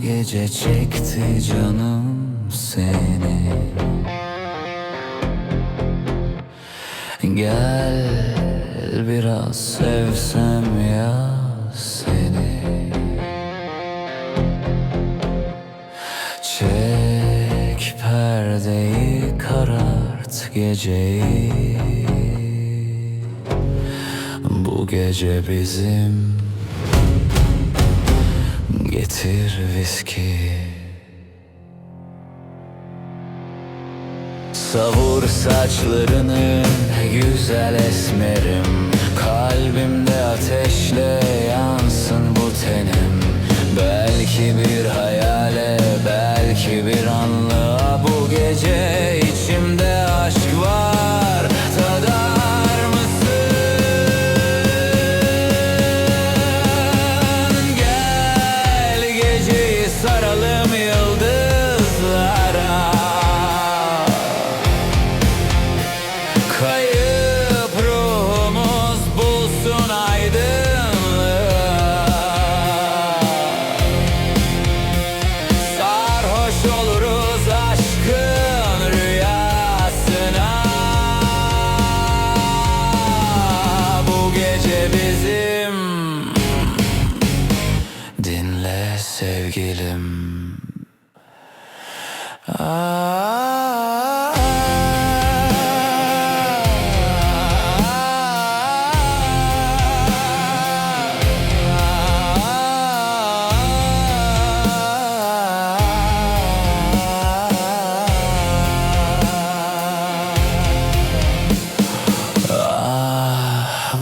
gece çekti canım seni. Gel biraz sevsem ya seni. Çek perdeyi karart geceyi. Bu gece bizim Getir viski. Savur saçlarını güzel esmerim. Kalbimde ateşle yansın bu tenim. Belki bir hayale bizim. Dinle sevgilim. Ah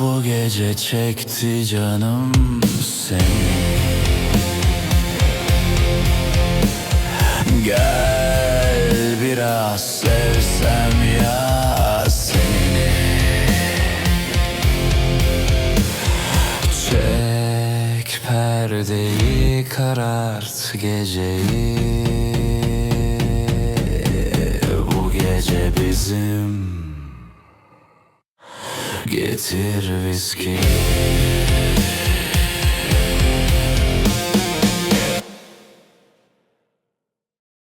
bu gece çekti canım seni. Gel biraz sevsem ya seni. Çek perdeyi karart geceyi. Bu gece bizim Getir viski